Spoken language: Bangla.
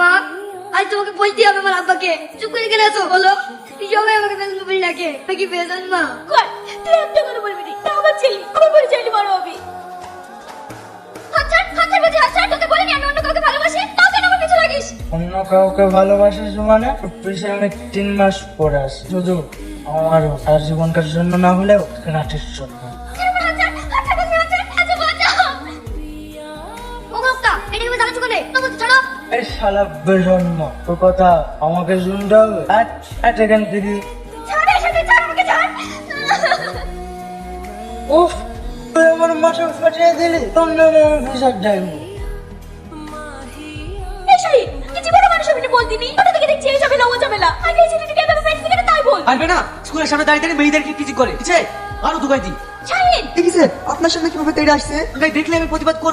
মা আজ তোমাকে বলতে হবে আমার আব্বাকে। চুপ করে গেলে আছো বলো। সবাই আমাকে বেতন বলে ডাকে আমি কি মা? তুই একটা কথা বলবি না? তা আমার ছেলে আমার পরে চাইলে বড় হবে। অন্য কাউকে ভালোবাসি? তাও কেন আমার পিছু লাগিস? অন্য কাউকে ভালোবাসিস মানে? আমি তিন মাস পরে আসি শুধু আমার সারা জীবনকার জন্য না হলেও রাতের জন্য। এটা তুমি দাঁড়াচ্ছ কেন? তো বলছো ছাড়ো। এই শালা বেজন্ম তোর কথা আমাকে শুনতে হবে? আট আট থেকে। ছাড় এর ছাড় আমাকে ছাড়। উফ তুই আমার মাথা ফাটিয়ে দিলি। তোর নামে আমি বিচার স্কুলের সামনে দাঁড়িয়ে দাঁড়িয়ে মেয়েদেরকে কিছু করে? ঠিক আছে? আরও দুগাই দিই। আপনার সামনে কীভাবে তেড়ে আসছে? দেখলে আমি প্রতিবাদ করব।